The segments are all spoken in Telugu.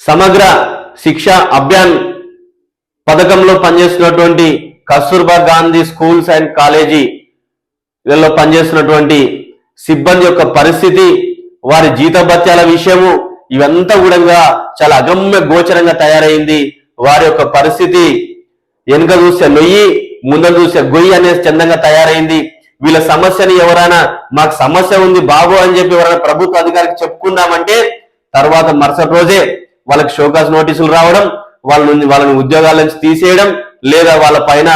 సమగ్ర శిక్ష అభియాన్ పథకంలో పనిచేస్తున్నటువంటి కస్తూర్బా గాంధీ స్కూల్స్ అండ్ కాలేజీలలో పనిచేస్తున్నటువంటి సిబ్బంది యొక్క పరిస్థితి వారి జీతభత్యాల విషయము ఇవంతా కూడా చాలా అగమ్య గోచరంగా తయారైంది. వారి యొక్క పరిస్థితి వెనుక చూసే నొయ్యి ముందర చూసే గొయ్యి అనేది చందంగా తయారైంది. వీళ్ళ సమస్యని ఎవరైనా మాకు సమస్య ఉంది బాబు అని చెప్పి ఎవరైనా ప్రభుత్వ అధికారికి చెప్పుకుందామంటే తర్వాత మరుసటి రోజే వాళ్ళకి షోకాస్ నోటీసులు రావడం వాళ్ళ నుంచి వాళ్ళని ఉద్యోగాల నుంచి తీసేయడం లేదా వాళ్ళ పైన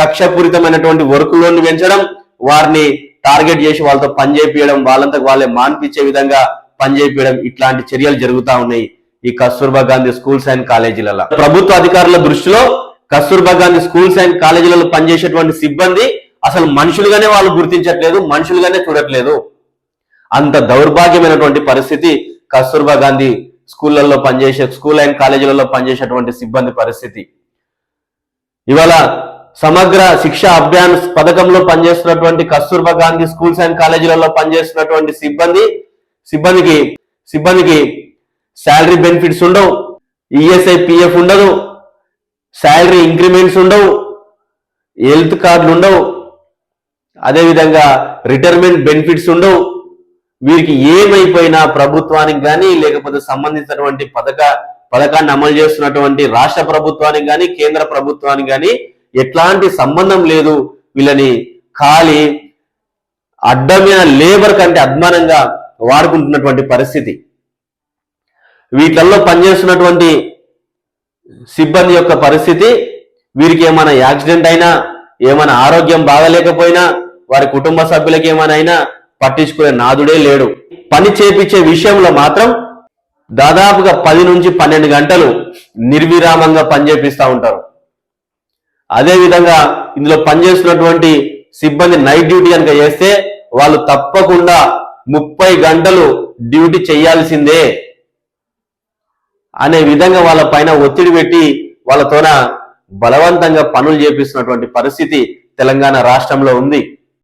కక్షపూరితమైనటువంటి వర్క్ వర్కులోని పెంచడం వారిని టార్గెట్ చేసి వాళ్ళతో పనిచేయడం వాళ్ళంతా వాళ్ళంతకు వాళ్ళే మాన్పించే విధంగా పనిచేయడం ఇట్లాంటి చర్యలు జరుగుతా ఉన్నాయి ఈ కస్తూర్బా గాంధీ స్కూల్స్ అండ్ కాలేజీలలో. ప్రభుత్వ అధికారుల దృష్టిలో కస్తూర్బా గాంధీ స్కూల్స్ అండ్ కాలేజీలలో పనిచేసేటువంటి సిబ్బంది అసలు మనుషులుగానే వాళ్ళు గుర్తించట్లేదు మనుషులుగానే చూడట్లేదు. అంత దౌర్భాగ్యమైనటువంటి పరిస్థితి కస్తూర్బా గాంధీ స్కూళ్ళల్లో పనిచేసే స్కూల్ అండ్ కాలేజీలలో పనిచేసేటువంటి సిబ్బంది పరిస్థితి. ఇవాళ సమగ్ర శిక్ష అభియాన్ పథకంలో పనిచేస్తున్నటువంటి కస్తూర్బా గాంధీ స్కూల్స్ అండ్ కాలేజీలలో పనిచేస్తున్నటువంటి సిబ్బంది సిబ్బందికి సిబ్బందికి శాలరీ బెనిఫిట్స్ ఉండవు ఈఎస్ఐ పిఎఫ్ ఉండదు శాలరీ ఇంక్రిమెంట్స్ ఉండవు హెల్త్ కార్డులు ఉండవు అదేవిధంగా రిటైర్మెంట్ బెనిఫిట్స్ ఉండవు. వీరికి ఏమైపోయినా ప్రభుత్వానికి కానీ లేకపోతే సంబంధించినటువంటి పథక పథకాన్ని అమలు చేస్తున్నటువంటి రాష్ట్ర ప్రభుత్వానికి కానీ కేంద్ర ప్రభుత్వానికి కానీ ఎట్లాంటి సంబంధం లేదు. వీళ్ళని ఖాళీ అడ్డమైన లేబర్ కంటే అద్మానంగా వాడుకుంటున్నటువంటి పరిస్థితి. వీటిల్లో పనిచేస్తున్నటువంటి సిబ్బంది యొక్క పరిస్థితి వీరికి ఏమైనా యాక్సిడెంట్ అయినా ఏమైనా ఆరోగ్యం బాగలేకపోయినా వారి కుటుంబ సభ్యులకి ఏమైనా అయినా పట్టించుకునే నాదుడే లేడు. పని చేపించే విషయంలో మాత్రం దాదాపుగా పది నుంచి పన్నెండు గంటలు నిర్విరామంగా పనిచేపిస్తూ ఉంటారు. అదేవిధంగా ఇందులో పనిచేస్తున్నటువంటి సిబ్బంది నైట్ డ్యూటీ కనుక చేస్తే వాళ్ళు తప్పకుండా ముప్పై గంటలు డ్యూటీ చేయాల్సిందే అనే విధంగా వాళ్ళ పైన ఒత్తిడి పెట్టి వాళ్ళతోన బలవంతంగా పనులు చేపిస్తున్నటువంటి పరిస్థితి తెలంగాణ రాష్ట్రంలో ఉంది.